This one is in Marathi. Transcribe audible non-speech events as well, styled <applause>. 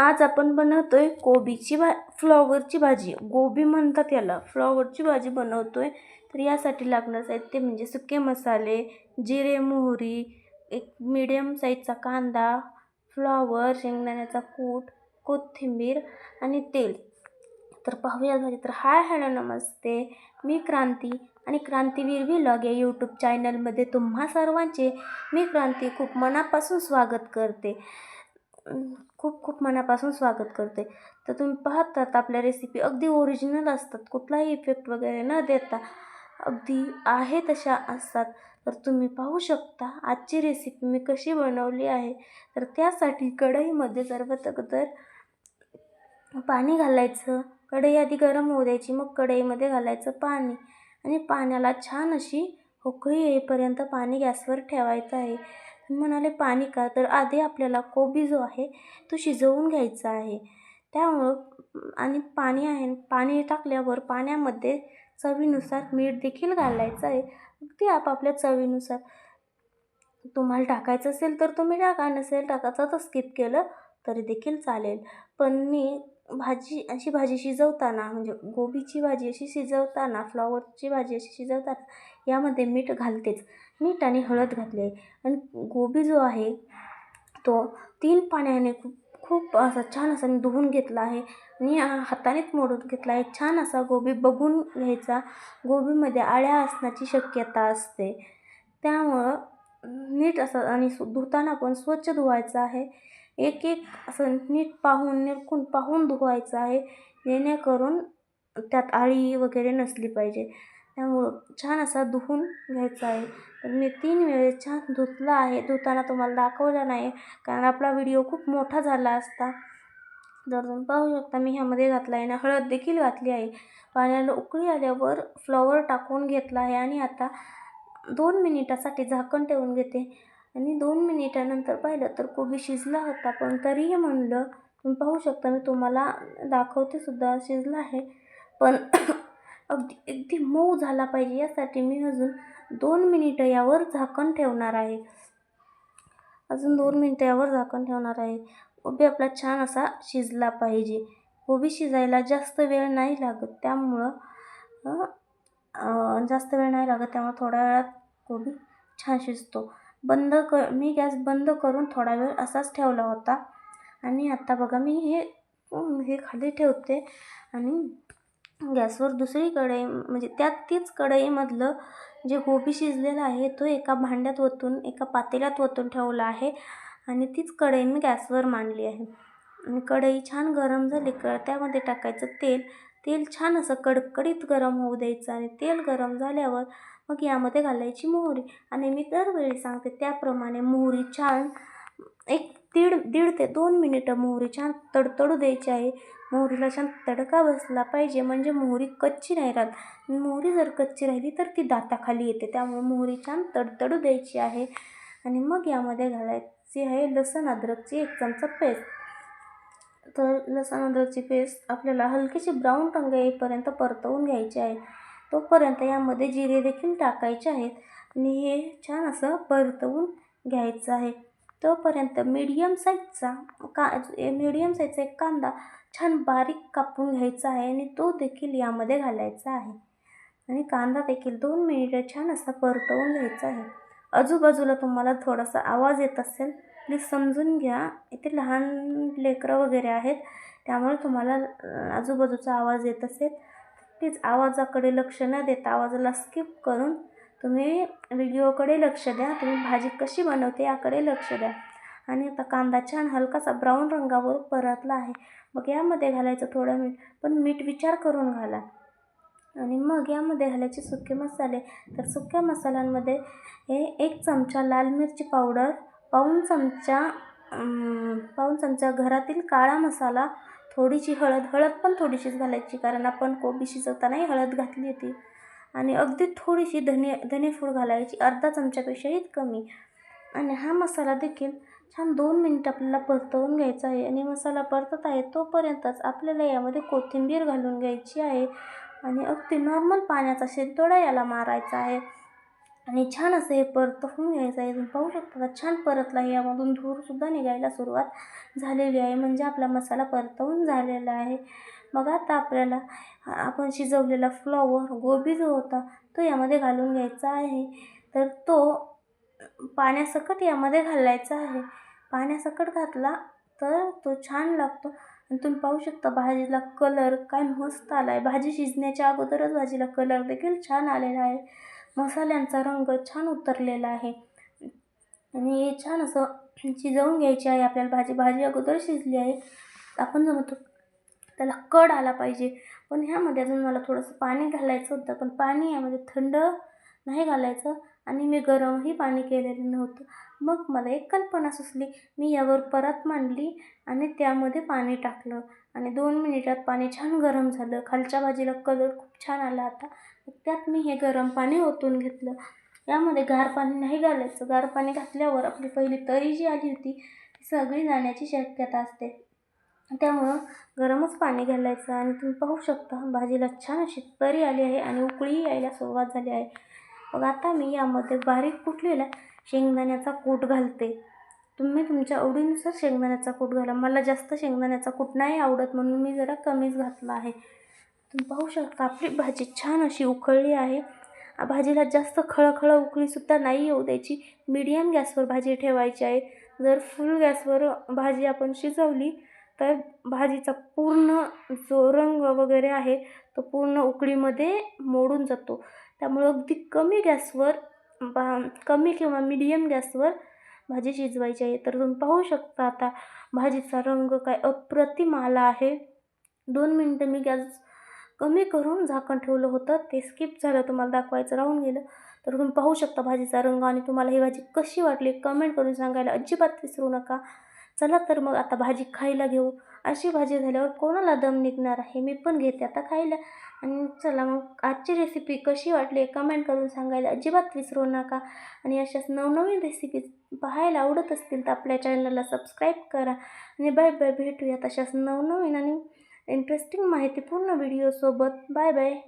आज आपण बनवतोय कोबीची भा फ्लॉवरची भाजी. गोबी म्हणतात याला. फ्लॉवरची भाजी बनवतोय. तर यासाठी लागणार साहित्य म्हणजे सुके मसाले जिरे मोहरी एक मिडियम साईजचा कांदा फ्लॉवर शेंगदाण्याचा कूट कोथिंबीर आणि तेल. तर पाहूया भाजी म्हणजे तर हाय हॅलो नमस्ते. मी क्रांती आणि क्रांतीवीर व्लॉग या यूट्यूब चॅनलमध्ये तुम्हा सर्वांचे मी क्रांती खूप मनापासून स्वागत करते. खूप खूप मनापासून स्वागत करते. तर तुम्ही पाहतात आपल्या रेसिपी अगदी ओरिजिनल असतात. कुठलाही इफेक्ट वगैरे न देता अगदी आहे तशा असतात. तर तुम्ही पाहू शकता आजची रेसिपी मी कशी बनवली आहे. तर त्यासाठी कढईमध्ये सर्वात अगोदर पाणी घालायचं. कढई आधी गरम होऊ द्यायची मग कढईमध्ये घालायचं पाणी. आणि पाण्याला छान अशी उकळी येईपर्यंत पाणी गॅसवर ठेवायचं आहे. म्हणाले पाणी का? तर आधी आपल्याला कोबी जो आहे तो शिजवून घ्यायचा आहे. त्यामुळं आणि पाणी आहे पाणी टाकल्यावर पाण्यामध्ये चवीनुसार मीठ देखील घालायचं आहे. ते आपापल्या चवीनुसार. तुम्हाला टाकायचं असेल तर तुम्ही टाका नसेल टाकायचं तर स्किप केलं तरी देखील चालेल. पण मी भाजी अशी भाजी शिजवताना म्हणजे गोबीची भाजी अशी शिजवताना फ्लॉवरची भाजी अशी शिजवताना यामध्ये मीठ घालतेच. मीठ आणि हळद घातले. आणि गोबी जो आहे तो तीन पाण्याने खूप खूप असा छान असा धुवून घेतला आहे आणि हातानेच मोडून घेतला आहे. छान असा गोबी बघून घ्यायचा. गोबीमध्ये आळ्या असण्याची शक्यता असते. त्यामुळं नीट असं आणि धुताना पण स्वच्छ धुवायचं आहे. एक एक असं नीट पाहून निरखून पाहून धुवायचं आहे. जेणेकरून त्यात आळी वगैरे नसली पाहिजे. त्यामुळं छान असा धुवून घ्यायचा आहे. तर मी तीन वेळेस छान धुतला आहे. धुताना तुम्हाला दाखवला नाही कारण आपला व्हिडिओ खूप मोठा झाला असता. जर तुम्ही पाहू शकता मी ह्यामध्ये घातला आहे. ना हळद देखील घातली आहे. पाण्याला उकळी आल्यावर फ्लॉवर टाकून घेतला आहे. आणि आता दोन मिनिटासाठी झाकण ठेवून घेते. आणि दोन मिनिटानंतर पाहिलं तर कोबी शिजला होता पण तरीही म्हणलं तुम्ही पाहू शकता मी तुम्हाला दाखवते सुद्धा शिजला आहे. पण <clears throat> अगदी अगदी मऊ झाला पाहिजे यासाठी मी अजून दोन मिनिटं यावर झाकण ठेवणार आहे. अजून दोन मिनटं यावर झाकण ठेवणार आहे. कोबी आपला छान असा शिजला पाहिजे. कोबी शिजायला जास्त वेळ नाही लागत त्यामुळं जास्त वेळ नाही लागत त्यामुळे थोड्या वेळात कोबी छान शिजतो. बंद क मी गॅस बंद करून थोडा वेळ असाच ठेवला होता. आणि आता बघा मी हे हे खाली ठेवते आणि गॅसवर दुसरी कढई म्हणजे त्यात तीच कढईमधलं जे गोबी शिजलेलं आहे तो एका भांड्यात ओतून एका पातेल्यात ओतून ठेवला आहे आणि तीच कढई मी गॅसवर मांडली आहे. आणि कढई छान गरम झाली क त्यामध्ये टाकायचं तेल. तेल छान असं कडकडीत गरम होऊ द्यायचं आणि तेल गरम झाल्यावर मग यामध्ये घालायची मोहरी. आणि मी दरवेळी सांगते त्याप्रमाणे मोहरी छान एक दीड दीड ते दोन मिनिटं मोहरी छान तडतडू द्यायची आहे. मोहरीला छान तडका बसला पाहिजे म्हणजे मोहरी कच्ची नाही राहत. मोहरी जर कच्ची राहिली तर ती दाताखाली येते त्यामुळे मोहरी छान तडतडू द्यायची आहे. आणि मग यामध्ये घालायची आहे लसण अद्रकची एक चमचा पेस्ट. तर लसण अद्रकची पेस्ट आपल्याला हलकीशी ब्राऊन रंग येईपर्यंत परतवून घ्यायची आहे. तोपर्यंत यामध्ये जिरे देखील टाकायचे आहेत आणि हे छान असं परतवून घ्यायचं आहे. तोपर्यंत मीडियम साईजचा का मीडियम साईजचा एक कांदा छान बारीक कापून घ्यायचा आहे आणि तो देखील यामध्ये घालायचा आहे. आणि कांदा देखील दोन मिनिटं छान असा परतवून घ्यायचा आहे. आजूबाजूला तुम्हाला थोडासा आवाज येत असेल प्लीज समजून घ्या. इथे लहान लेकरं वगैरे आहेत त्यामुळे तुम्हाला आजूबाजूचा आवाज येत असेल. तीच आवाजाकडे लक्ष न देता आवाजाला स्किप करून तुम्ही व्हिडिओकडे लक्ष द्या. तुम्ही भाजी कशी बनवते याकडे लक्ष द्या. आणि आता कांदा छान हलकासा ब्राऊन रंगावर परतला आहे. मग यामध्ये घालायचं थोडं मीठ. पण मीठ विचार करून घाला. आणि मग यामध्ये घालायचे सुके मसाले. तर सुक्या मसाल्यांमध्ये हे एक चमचा लाल मिरची पावडर पाऊण चमचा पाऊण चमचा घरातील काळा मसाला थोडीशी हळद हळद पण थोडीशीच घालायची कारण आपण कोबी शिजवतानाही हळद घातली होती. आणि अगदी थोडीशी धने धनेपूड घालायची अर्धा चमच्यापेक्षाही कमी आणि हा मसाला देखील छान दोन मिनिट आपल्याला परतवून घ्यायचा आहे. आणि मसाला परतत आहे तोपर्यंतच आपल्याला यामध्ये कोथिंबीर घालून घ्यायची आहे. आणि अगदी नॉर्मल पाण्याचा शेतोडा याला मारायचा आहे. आणि छान असं हे परतवून घ्यायचं आहे. तुम्ही पाहू शकता छान परतला यामधून धूरसुद्धा निघायला सुरुवात झालेली आहे. म्हणजे आपला मसाला परतवून झालेला आहे. मग आता आपल्याला आपण शिजवलेला फ्लॉवर गोबी जो होता तो यामध्ये घालून घ्यायचा आहे. तर तो पाण्यासकट यामध्ये घालायचा आहे. पाण्यासकट घातला तर तो छान लागतो. आणि तुम्ही पाहू शकता भाजीला कलर काय मस्त आला आहे भाजी शिजण्याच्या अगोदरच भाजीला कलर देखील छान आलेला आहे. मसाल्यांचा रंग छान उतरलेला आहे. आणि हे छान असं शिजवून घ्यायची आहे. आपल्याला भाजी भाजी अगोदर शिजली आहे. आपण जो म्हणतो त्याला कड आला पाहिजे. पण ह्यामध्ये अजून मला थोडंसं पाणी घालायचं होतं. पण पाणी यामध्ये थंड नाही घालायचं. आणि मी गरमही पाणी केलेलं नव्हतं. मग मला एक कल्पना सुचली. मी यावर परत मांडली आणि त्यामध्ये पाणी टाकलं. आणि दोन मिनिटात पाणी छान गरम झालं. खालच्या भाजीला कलर खूप छान आला आता त्यात मी हे गरम पाणी ओतून घेतलं. यामध्ये गार पाणी नाही घालायचं. गार पाणी घातल्यावर आपली पहिली तरी जी आली होती ती सगळी जाण्याची शक्यता असते. त्यामुळं गरमच पाणी घालायचं आणि तुम्ही पाहू शकता भाजीला छान अशी तरी आली आहे आणि उकळी यायला सुरुवात झाली आहे. मग आता मी यामध्ये बारीक कुटलेला शेंगदाण्याचा कूट घालते. तुम्ही तुमच्या आवडीनुसार शेंगदाण्याचा कूट घाला. मला जास्त शेंगदाण्याचा कूट नाही आवडत म्हणून मी जरा कमीच घातला आहे. तुम्ही पाहू शकता आपली भाजी छान अशी उकळली आहे. भाजीला जास्त खळखळ उकळीसुद्धा नाही येऊ द्यायची. मीडियम गॅसवर भाजी ठेवायची आहे. जर फुल गॅसवर भाजी आपण शिजवली तर भाजीचा पूर्ण जो रंग वगैरे आहे तो पूर्ण उकळीमध्ये मोडून जातो. त्यामुळं अगदी कमी गॅसवर बा कमी किंवा मीडियम गॅसवर भाजी शिजवायची आहे. तर तुम्ही पाहू शकता आता भाजीचा रंग काय अप्रतिम आला आहे. दोन मिनटं मी गॅस कमी करून झाकण ठेवलं होतं. ते स्किप झालं तुम्हाला दाखवायचं राहून गेलं. तर तुम्ही पाहू शकता भाजीचा रंग आणि तुम्हाला ही भाजी कशी वाटली कमेंट करून सांगायला अजिबात विसरू नका. चला तर मग आता भाजी खायला घेऊ. अशी भाजी झाल्यावर कोणाला दम निघणार आहे? मी पण घेते आता खायला. आणि चला मग आजची रेसिपी कशी वाटली कमेंट करून सांगायला अजिबात विसरू नका. आणि अशाच नवनवीन रेसिपीज पाहायला आवडत असतील तर आपल्या चॅनलला सबस्क्राईब करा. आणि बाय बाय भेटूया तशाच नवनवीन आणि इंटरेस्टिंग माहितीपूर्ण व्हिडिओसोबत बाय बाय